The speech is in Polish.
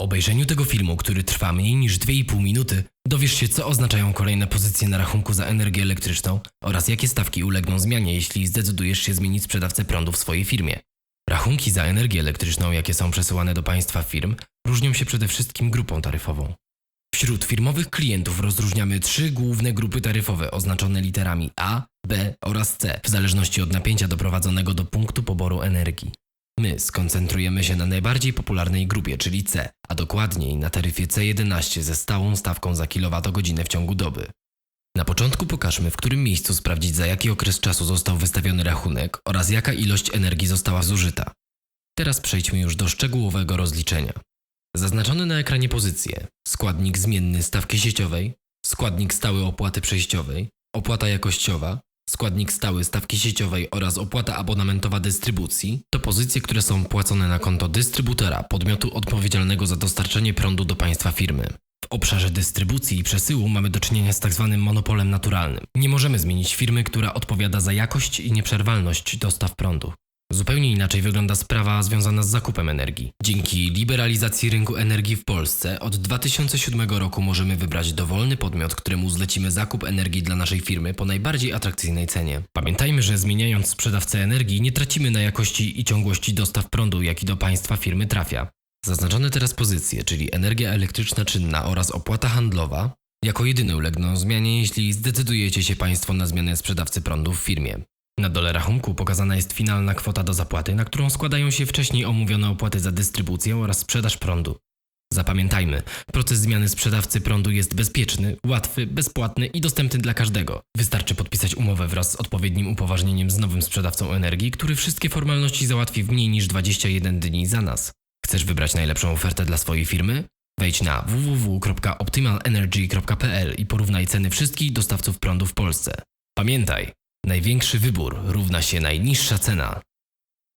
Po obejrzeniu tego filmu, który trwa mniej niż 2,5 minuty, dowiesz się, co oznaczają kolejne pozycje na rachunku za energię elektryczną oraz jakie stawki ulegną zmianie, jeśli zdecydujesz się zmienić sprzedawcę prądu w swojej firmie. Rachunki za energię elektryczną, jakie są przesyłane do państwa firm, różnią się przede wszystkim grupą taryfową. Wśród firmowych klientów rozróżniamy trzy główne grupy taryfowe oznaczone literami A, B oraz C, w zależności od napięcia doprowadzonego do punktu poboru energii. My skoncentrujemy się na najbardziej popularnej grupie, czyli C, a dokładniej na taryfie C11 ze stałą stawką za kilowatogodzinę w ciągu doby. Na początku pokażmy, w którym miejscu sprawdzić za jaki okres czasu został wystawiony rachunek oraz jaka ilość energii została zużyta. Teraz przejdźmy już do szczegółowego rozliczenia. Zaznaczone na ekranie pozycje: składnik zmienny stawki sieciowej, składnik stały opłaty przejściowej, opłata jakościowa, składnik stały stawki sieciowej oraz opłata abonamentowa dystrybucji to pozycje, które są płacone na konto dystrybutora, podmiotu odpowiedzialnego za dostarczanie prądu do państwa firmy. W obszarze dystrybucji i przesyłu mamy do czynienia z tzw. monopolem naturalnym. Nie możemy zmienić firmy, która odpowiada za jakość i nieprzerwalność dostaw prądu. Zupełnie inaczej wygląda sprawa związana z zakupem energii. Dzięki liberalizacji rynku energii w Polsce od 2007 roku możemy wybrać dowolny podmiot, któremu zlecimy zakup energii dla naszej firmy po najbardziej atrakcyjnej cenie. Pamiętajmy, że zmieniając sprzedawcę energii nie tracimy na jakości i ciągłości dostaw prądu, jaki do państwa firmy trafia. Zaznaczone teraz pozycje, czyli energia elektryczna czynna oraz opłata handlowa, jako jedyne ulegną zmianie, jeśli zdecydujecie się Państwo na zmianę sprzedawcy prądu w firmie. Na dole rachunku pokazana jest finalna kwota do zapłaty, na którą składają się wcześniej omówione opłaty za dystrybucję oraz sprzedaż prądu. Zapamiętajmy, proces zmiany sprzedawcy prądu jest bezpieczny, łatwy, bezpłatny i dostępny dla każdego. Wystarczy podpisać umowę wraz z odpowiednim upoważnieniem z nowym sprzedawcą energii, który wszystkie formalności załatwi w mniej niż 21 dni za nas. Chcesz wybrać najlepszą ofertę dla swojej firmy? Wejdź na www.optimalenergy.pl i porównaj ceny wszystkich dostawców prądu w Polsce. Pamiętaj, największy wybór równa się najniższa cena.